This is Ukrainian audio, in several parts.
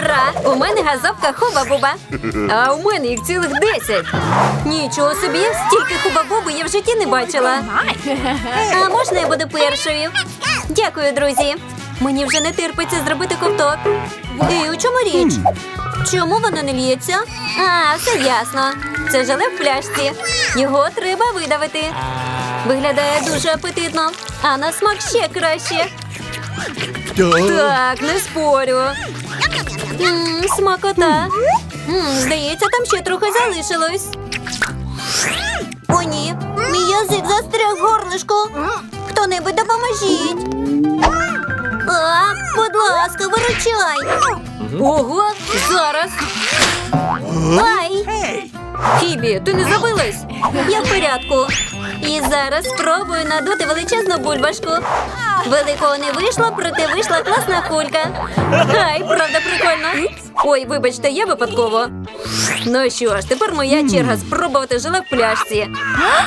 Ура! У мене газовка хуба-буба. А у мене їх цілих десять. Нічого собі, стільки хуба-буби я в житті не бачила. А можна я буду першою? Дякую, друзі. Мені вже не терпиться зробити ковток. І у чому річ? Чому воно не лється? А, все ясно. Це желе в пляшці. Його треба видавити. Виглядає дуже апетитно, а на смак ще краще. Так, не спорю. Мм, смакота. М, здається, там ще трохи залишилось. О, ні. Мій язик застряг в горлишку. Хто-небудь допоможіть. А, будь ласка, виручай. Ого, зараз. Ай! Фібі, ти не забилась? Я в порядку. І зараз спробую надути величезну бульбашку. Великого не вийшло, проте вийшла класна кулька. Ай, правда, прикольно. Ой, вибачте, я випадково. Ну що ж, тепер моя черга спробувати желе в пляшці.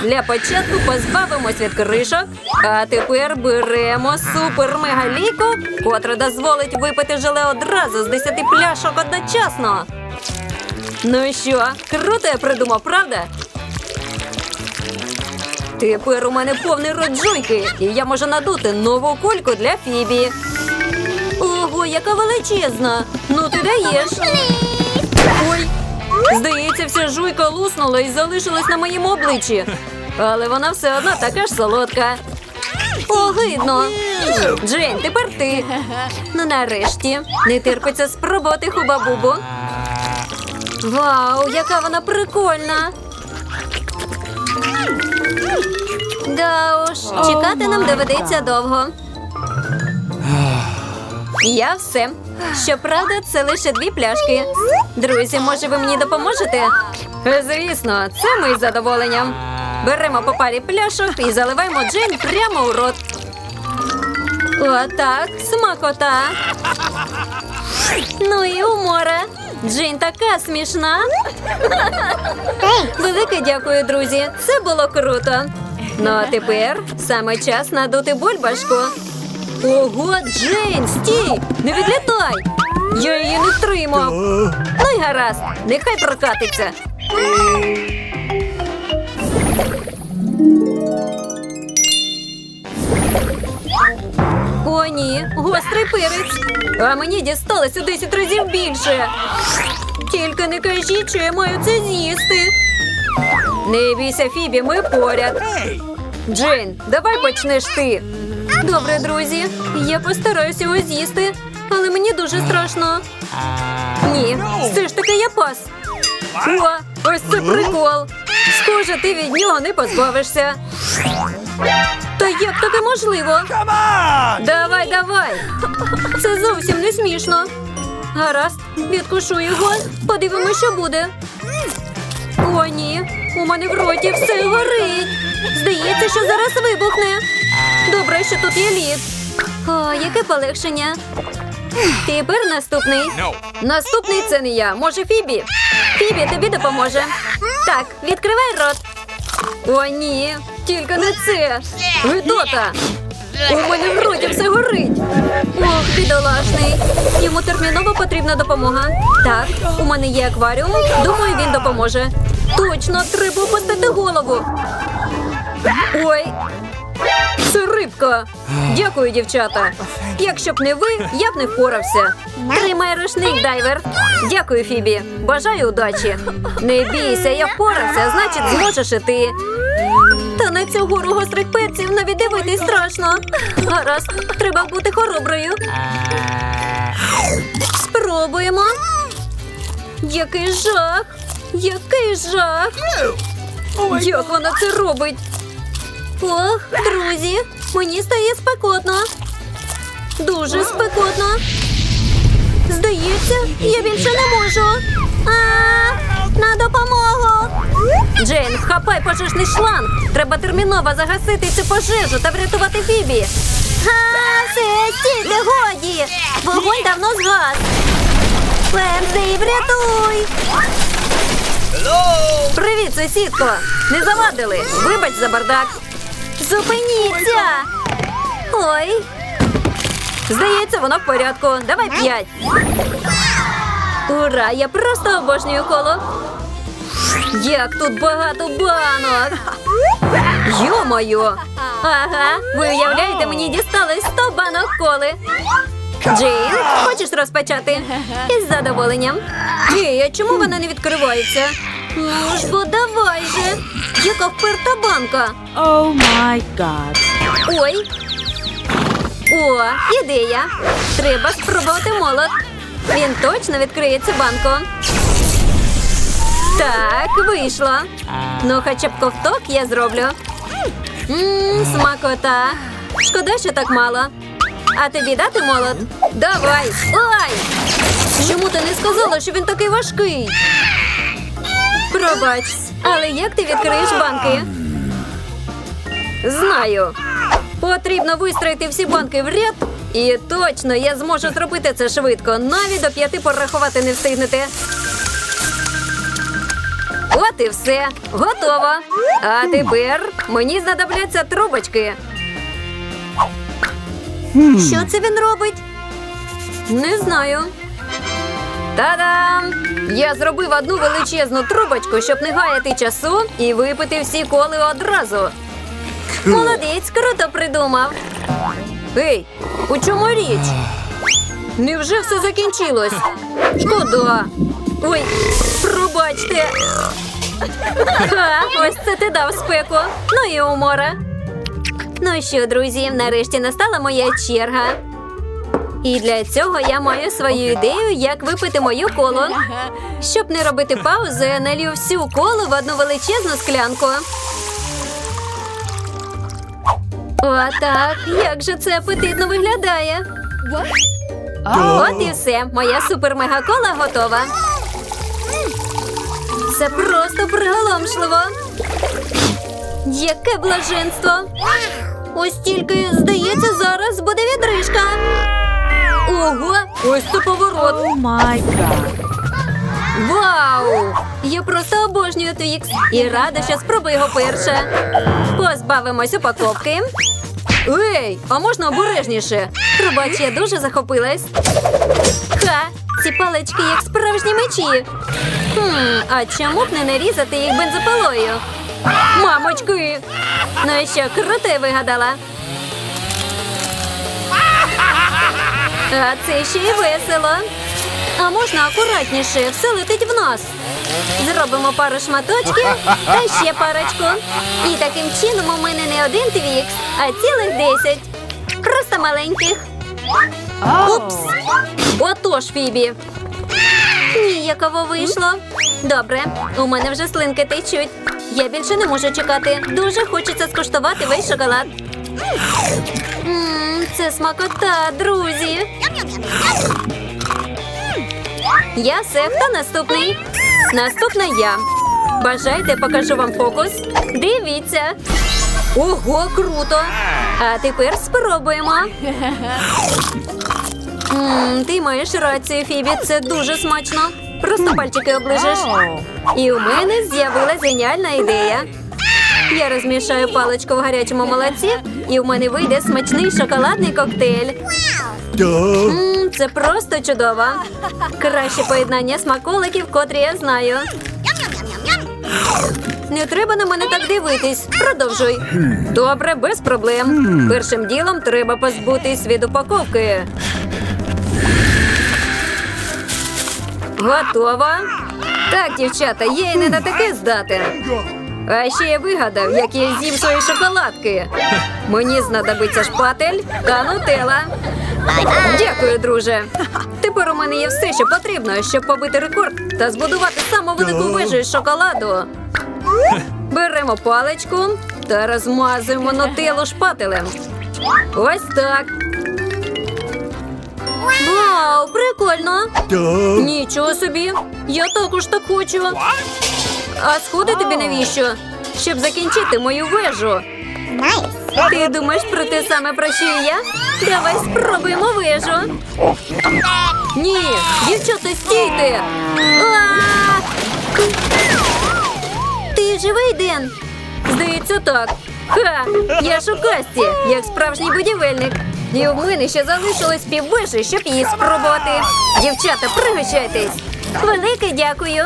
Для початку позбавимось від кришок, а тепер беремо супер-мега-ліку, котра дозволить випити желе одразу з 10 пляшок одночасно. Ну що, круто я придумав, правда? Тепер у мене повний рот жуйки, і я можу надути нову кульку для Фібі. Ого, яка величезна! Ну ти даєш. Ой, здається, вся жуйка луснула і залишилась на моєму обличчі. Але вона все одно така ж солодка. Огидно. Джейн, тепер ти. Ну нарешті. Не терпиться спробувати хуба-бубу. Вау, яка вона прикольна! Да уж, чекати нам доведеться довго. Я все. Щоправда, це лише дві пляшки. Друзі, може, ви мені допоможете? Звісно, це ми з задоволенням. Беремо по парі пляшок і заливаємо Джейн прямо у рот. Отак, смакота. Ну і умора. Джейн така смішна. Велике дякую, друзі. Це було круто. Ну а тепер саме час надути бульбашку. Ого, Джейн, стій! Не відлітай! Я її не втримав. Ну й гаразд, нехай прокатиться. О, ні, гострий перець. А мені дісталось у 10 разів більше. Тільки не кажіть, що я маю це з'їсти. Не бійся, Фібі, ми поряд. Джейн, давай почнеш ти. Добре, друзі. Я постараюся його з'їсти, але мені дуже страшно. Ні, все ж таки я пас. О, ось це прикол. Схоже, ти від нього не позбавишся. Таке? Давай, давай. Це зовсім не смішно. Гаразд, відкушу його. Подивимось, що буде. О, ні. У мене в роті все горить. Здається, що зараз вибухне. Добре, що тут є лід. О, яке полегшення. Тепер наступний. Наступний це не я. Може, Фібі? Фібі тобі допоможе. Так, відкривай рот. О, ні, тільки не це. Гидота. У мене в роті все горить. Ох, бідолашний. Йому терміново потрібна допомога. Так, у мене є акваріум. Думаю, він допоможе. Точно, треба опустити голову. Ой, рибка. Дякую, дівчата. Якщо б не ви, я б не впорався. Тримай рушник, дайвер. Дякую, Фібі. Бажаю удачі. Не бійся, я впорався, значить, зможеш і ти. Та на цю гору гострих перців навіть дивитись страшно. Гаразд, треба бути хороброю. Спробуємо. Який жах! Який жах! Як вона це робить? Ох, друзі, мені стає спекотно. Дуже спекотно. Здається, я більше не можу. А, на допомогу. Джейн, вхапай пожежний шланг. Треба терміново загасити цю пожежу та врятувати Фібі. А, все, годі. Вогонь давно згас. Венздей, врятуй! Привіт, сусідко! Не завадили! Вибач за бардак! Зупиніться! Ой! Здається, воно в порядку. Давай п'ять. Ура! Я просто обожнюю коло. Як тут багато банок! Йо-моє! Ага, ви уявляєте, мені дісталось 100 банок коли. Джейн, хочеш розпочати? Із задоволенням. Ей, а чому вона не відкривається? Ну ж бо давай же. Яка вперта банка. Oh my god. Ой. О, ідея. Треба спробувати молот. Він точно відкриє цю банку. Так, вийшло. Ну, хоча б ковток я зроблю. Ммм, смакота. Шкода, що так мало. А тобі дати молот? Давай. Ой! Чому ти не сказала, що він такий важкий? Пробач, але як ти відкриєш банки? Знаю. Потрібно вистроїти всі банки в ряд. І точно я зможу зробити це швидко. Навіть до п'яти порахувати не встигнете. От і все. Готово. А тепер мені знадобляться трубочки. Що це він робить? Не знаю. Та-дам! Я зробив одну величезну трубочку, щоб не гаяти часу і випити всі коли одразу. Молодець, круто придумав. Ей, у чому річ? Невже все закінчилось? Шкода. Ой, пробачте. Ха, ось це ти дав спеку. Ну і умора. Ну що, друзі, нарешті настала моя черга. І для цього я маю свою ідею, як випити мою колу. Щоб не робити паузи, я налью всю колу в одну величезну склянку. Отак, як же це апетитно виглядає. От і все. Моя супер-мега-кола готова. Це просто приголомшливо. Яке блаженство! Ось тільки, здається, зараз буде відрижка. Ого, ось це поворот. My god. Вау! Я просто обожнюю Твікс і рада, що спробую його перше. Позбавимось упаковки. Ей, а можна обережніше? Пробач, я дуже захопилась. Ха, ці палички як справжні мечі. Хм, а чому б не нарізати їх бензопилою? Мамочки! Ну і що, круто я вигадала. А це ще й весело. А можна акуратніше, все летить в нас. Зробимо пару шматочків та ще парочку. І таким чином у мене не один твікс, а цілих десять. Просто маленьких. Упс. Отож, Фібі. Ніяково вийшло. Добре, у мене вже слинки течуть. Я більше не можу чекати. Дуже хочеться скуштувати весь шоколад. Це смакота, друзі. Я все, хто наступний? Наступна я. Бажайте, покажу вам фокус. Дивіться. Ого, круто! А тепер спробуємо. М, ти маєш рацію, Фібі, це дуже смачно. Просто пальчики оближеш. І у мене з'явилась геніальна ідея. Я розмішаю паличку в гарячому молоці, і в мене вийде смачний шоколадний коктейль. Мм, це просто чудово. Краще поєднання смаколиків, котрі я знаю. Не треба на мене так дивитись. Продовжуй. Добре, без проблем. Першим ділом треба позбутись від упаковки. Готово. Так, дівчата, є і не на таке здати. А ще я вигадав, як я з'їм свої шоколадки. Мені знадобиться шпатель та нутела. Дякую, друже. Тепер у мене є все, що потрібно, щоб побити рекорд та збудувати саму велику вежу із шоколаду. Беремо паличку та розмазуємо нутеллу шпателем. Ось так. Вау, прикольно! Нічого собі. Я також так хочу. А сходи тобі навіщо? Щоб закінчити мою вежу. Ти думаєш про те саме, про що і я? Давай спробуємо вежу. Ні, дівчата, стійте! А! Ти живий, Ден? Здається, так. Ха! Я ж у касті, як справжній будівельник. І в мене ще залишилось піввежі, щоб її спробувати. Дівчата, пригощайтесь. Велике дякую.